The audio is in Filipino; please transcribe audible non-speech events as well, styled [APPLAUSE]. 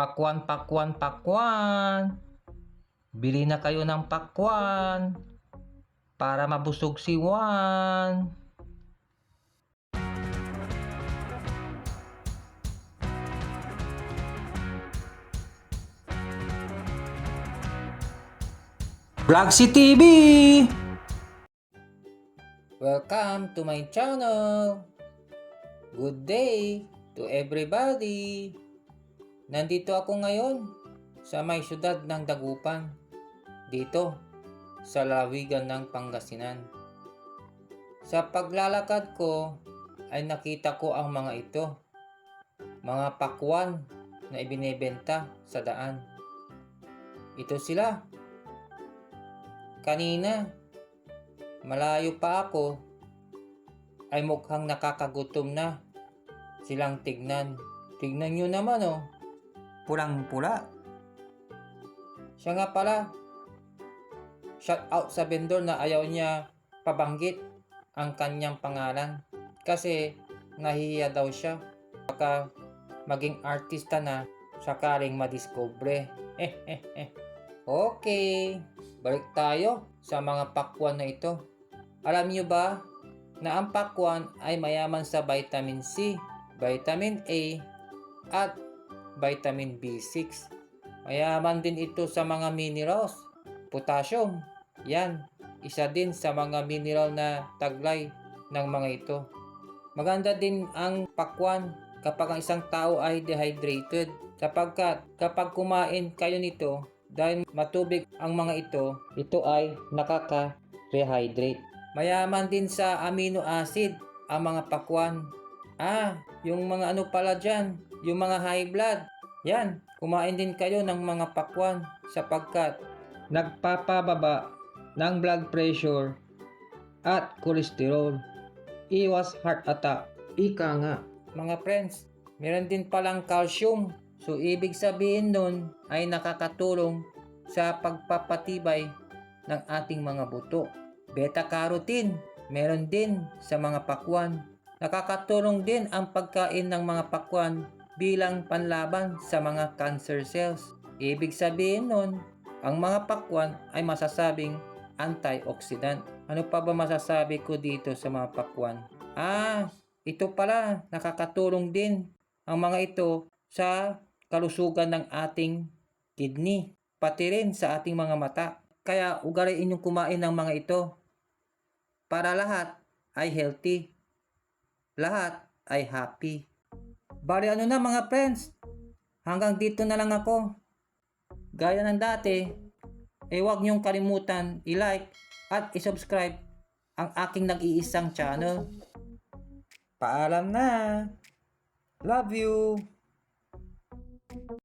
Pakwan, pakwan, pakwan. Bili na kayo ng pakwan para mabusog si Juan. Vlogsi TV! Welcome to my channel! Good day to everybody! Nandito ako ngayon sa may syudad ng Dagupan, dito sa lawigan ng Pangasinan. Sa paglalakad ko ay nakita ko ang mga ito, mga pakwan na ibinebenta sa daan. Ito sila. Kanina, malayo pa ako, ay mukhang nakakagutom na silang tignan. Tignan nyo naman oh, pulang-pula. Siya nga pala, shout out sa vendor na ayaw niya pabanggit ang kanyang pangalan kasi nahihiya daw siya baka maging artista na sakaling madiscobre. Eh, [LAUGHS] eh. Okay, balik tayo sa mga pakwan na ito. Alam niyo ba na ang pakwan ay mayaman sa vitamin C, vitamin A, at vitamin B6. Mayaman din ito sa mga minerals, potassium. Yan, isa din sa mga mineral na taglay ng mga ito. Maganda din ang pakwan kapag ang isang tao ay dehydrated sapagkat kapag kumain kayo nito dahil matubig ang mga ito, ito ay nakaka-rehydrate. Mayaman din sa amino acid ang mga pakwan. Ah, yung mga ano pala dyan, yung mga high blood. Yan, kumain din kayo ng mga pakwan sapagkat nagpapababa ng blood pressure at cholesterol. Iwas heart attack. Ika nga. Mga friends, meron din palang calcium. So, ibig sabihin nun ay nakakatulong sa pagpapatibay ng ating mga buto. Beta-carotene, meron din sa mga pakwan. Nakakatulong din ang pagkain ng mga pakwan bilang panlaban sa mga cancer cells. Ibig sabihin nun, ang mga pakwan ay masasabing antioxidant. Ano pa ba masasabi ko dito sa mga pakwan? Ah, ito pala, nakakatulong din ang mga ito sa kalusugan ng ating kidney, pati rin sa ating mga mata. Kaya ugaliin yung kumain ng mga ito para lahat ay healthy. Lahat ay happy. Bali ano na mga friends, hanggang dito na lang ako. Gaya ng dati, eh huwag niyong kalimutan i-like at i-subscribe ang aking nag-iisang channel. Paalam na! Love you!